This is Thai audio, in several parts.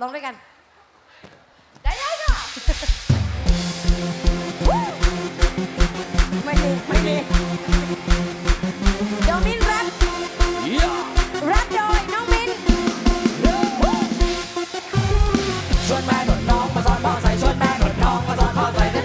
ร้องด้วยกัน ได้ได้ค่ะ ไม่ดีไม่ดีโดมินแรปแรปโดยน้องมิน ชวนแม่หนุนน้องมาซ้อนพ่อใส่ชวนแม่หนุนน้องมาซ้อนพ่อใส่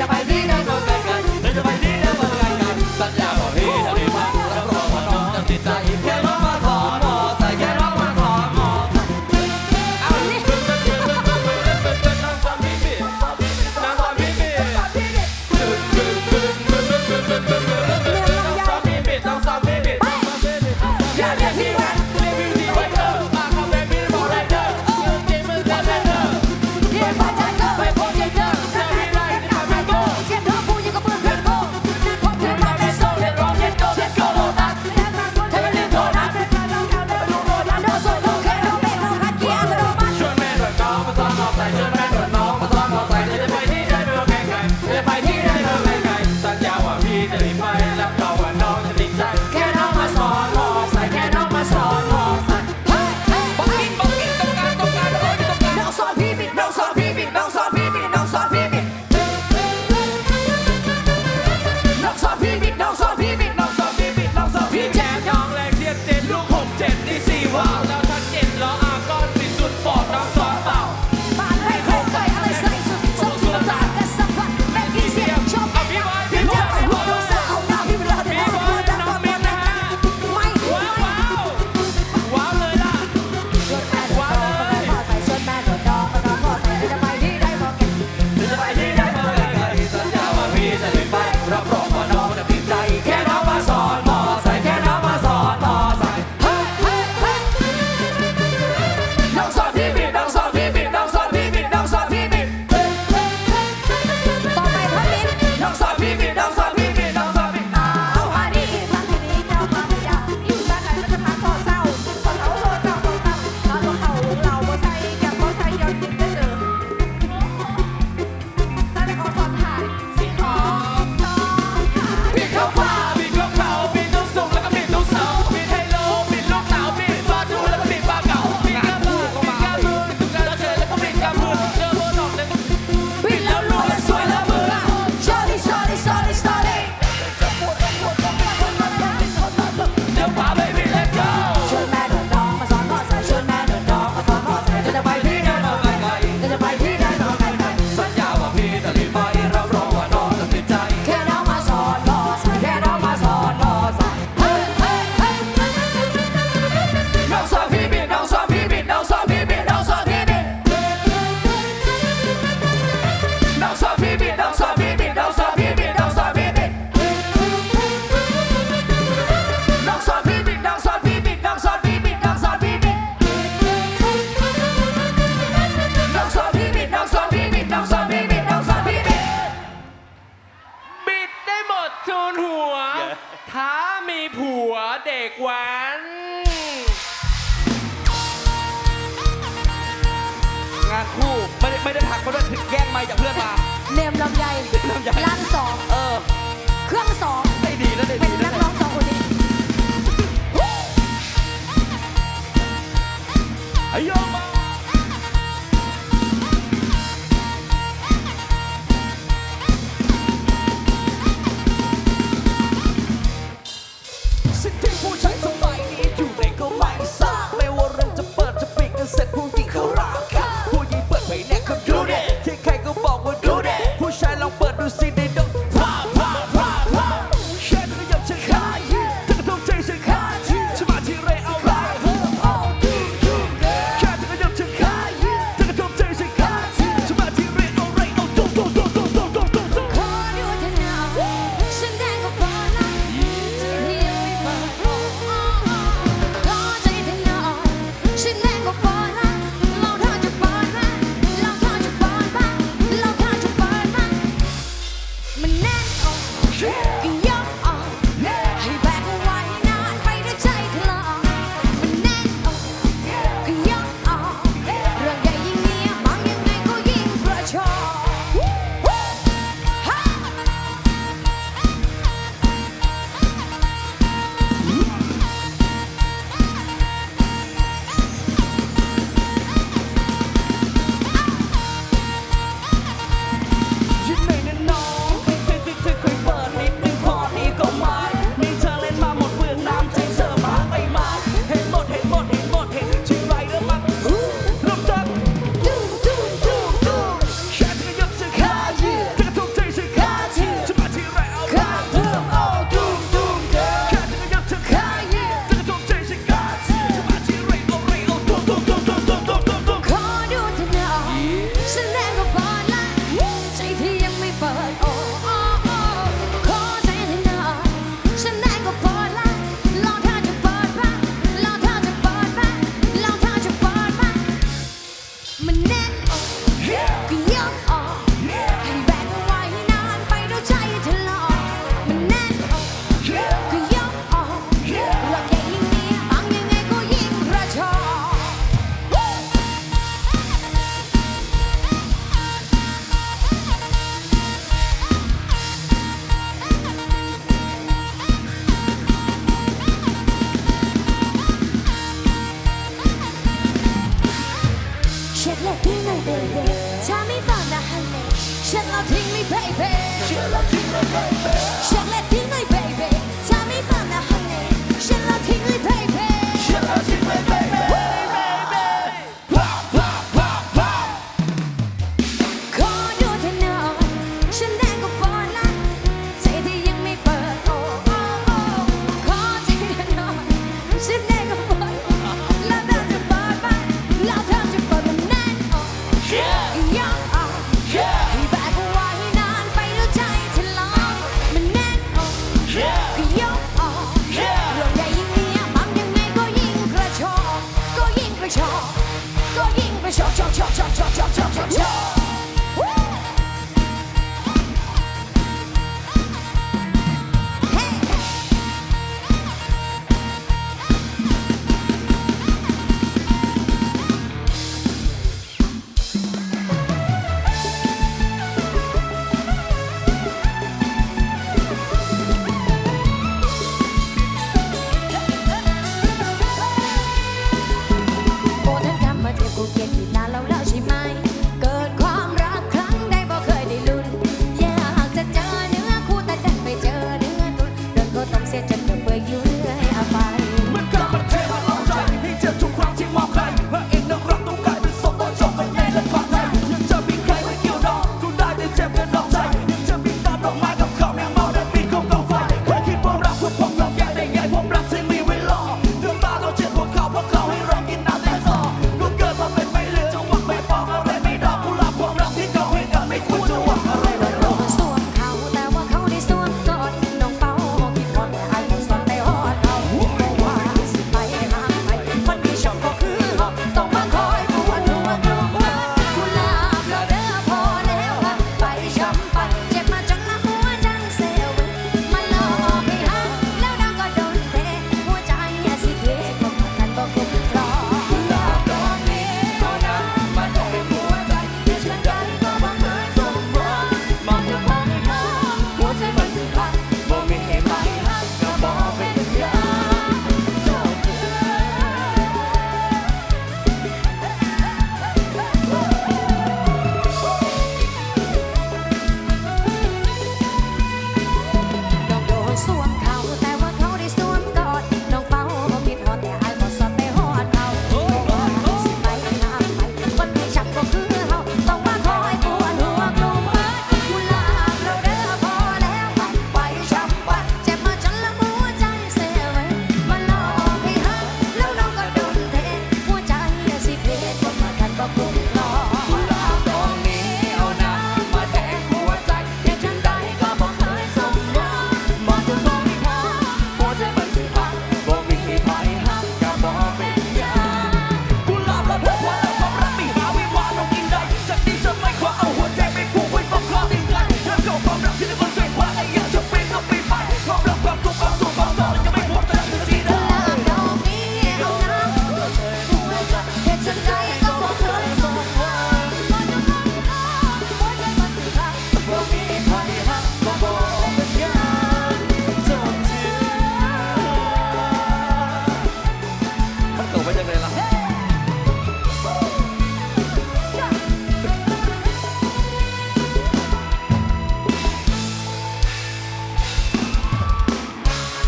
คู่ไม่ได้ไม่ได้ผลักเพราะว่าถึงแย่งไม่จากเพื่อนมา เนมลำใหญ่ลำใหญ่ลำสอง เออเครื่องสอง ได้ดีแล้วได้เป็ดีนนักร้องสองคนนี้ไอ้ยง love me, baby. She me, baby. She 因为小小小小小